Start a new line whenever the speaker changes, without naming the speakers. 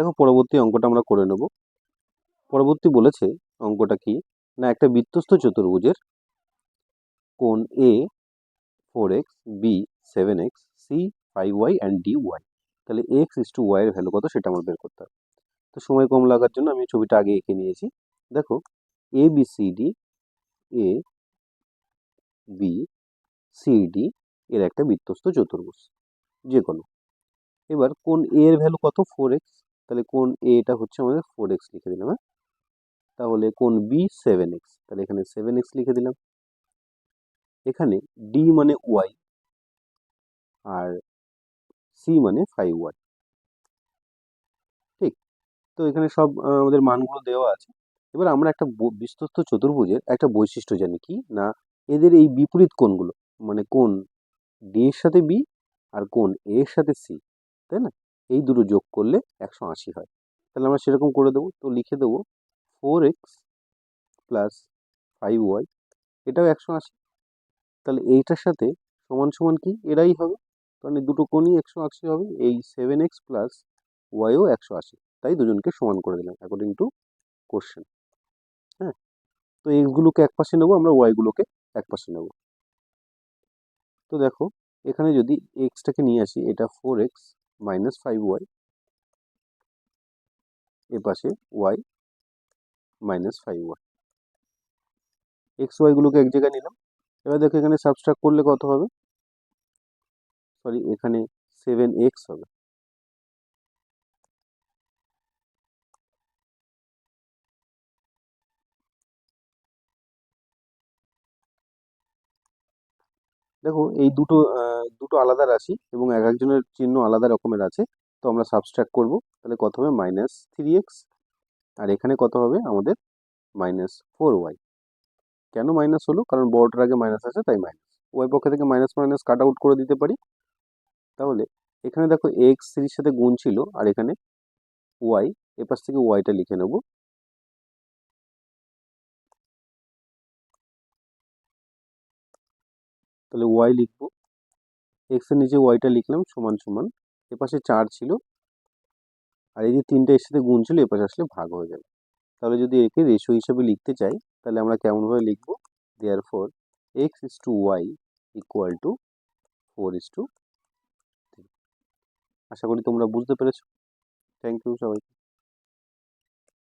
দেখো পরবর্তী অঙ্কটা আমরা করে নেব। পরবর্তী বলেছে অঙ্কটা কি? না, একটা বৃত্তস্থ চতুর্ভুজের কোন A four X B seven X C five Y and D Y তাহলে এক্স ইস টু ওয়াইয়ের ভ্যালু কত সেটা আমার বের করতে হবে। তো সময় কম লাগার জন্য আমি ছবিটা আগে এঁকে নিয়েছি। দেখো A B C D A B C D এর একটা বৃত্তস্থ চতুর্ভুজ যে কোনো এবার কোন এ এর ভ্যালু কত? ফোর এক্স তাহলে কোন এ এটা হচ্ছে আমাদের ফোর এক্স লিখে দিলাম হ্যাঁ? তাহলে কোন বি সেভেন এক্স তাহলে এখানে সেভেন এক্স লিখে দিলাম। এখানে ডি মানে ওয়াই আর সি মানে ফাইভ ওয়াই ঠিক? তো এখানে সব আমাদের মানগুলো দেওয়া আছে। এবার আমরা একটা বিস্তস্ত চতুর্ভুজের একটা বৈশিষ্ট্য জানি কি? না, এদের এই বিপরীত কোণগুলো মানে কোন ডি এর সাথে বি আর কোন এ এর সাথে সি তাই না? এই দুটো যোগ করলে একশো আশি হয়। তাহলে আমরা সেরকম করে দেবো। তো লিখে দেবো four X plus five Y এটাও একশো আশি। তাহলে এইটার সাথে সমান সমান কি? এরাই হবে। কারণ দুটো কোণই একশো আশি হবে। এই সেভেন এক্স প্লাস ওয়াইও একশো আশি। তাই দুজনকে সমান করে দিলাম অ্যাকর্ডিং টু কোশ্চেন হ্যাঁ? তো এক্সগুলোকে এক পাশে নেব, আমরা ওয়াইগুলোকে এক পাশে নেব। তো দেখো, এখানে যদি এক্সটাকে নিয়ে আসি, এটা four X minus five Y এ পাশে Y minus five Y X ওয়াইগুলোকে এক জায়গায় নিলাম। এবার দেখো এখানে সাবস্ট্রাক করলে কত হবে? সরি এখানে সেভেন এক্স হবে। দেখো এই দুটো দুটো আলাদা রাশি এবং এক একজনের চিহ্ন আলাদা রকমের আছে। তো আমরা সাবস্ট্রাক্ট করব। তাহলে কত হবে? মাইনাস থ্রি এক্স আর এখানে কত হবে? আমাদের মাইনাস ফোর ওয়াই কেন মাইনাস হলো? কারণ বড়টার আগে মাইনাস আছে, তাই মাইনাস ওয়াই পক্ষ থেকে মাইনাস মাইনাস কাট আউট করে দিতে পারি। তাহলে এখানে দেখো এক্স থ্রির সাথে গুণ ছিল। আর এখানে ওয়াই এপাশ থেকে ওয়াইটা লিখে নেব। তাহলে ওয়াই লিখব। এক্সের নিচে ওয়াইটা লিখলাম সমান সমান। এপাশে চার ছিল। আর এই যে তিনটা এর সাথে গুণ ছিল, এপাশে আসলে ভাগ হয়ে যাবে তাহলে যদি একে রেশিও হিসেবে লিখতে চাই, তাহলে আমরা কেমনভাবে লিখব? There four X is two Y equal to four is two আশা করি তোমরা বুঝতে পেরেছ। থ্যাংক ইউ সবাইকে।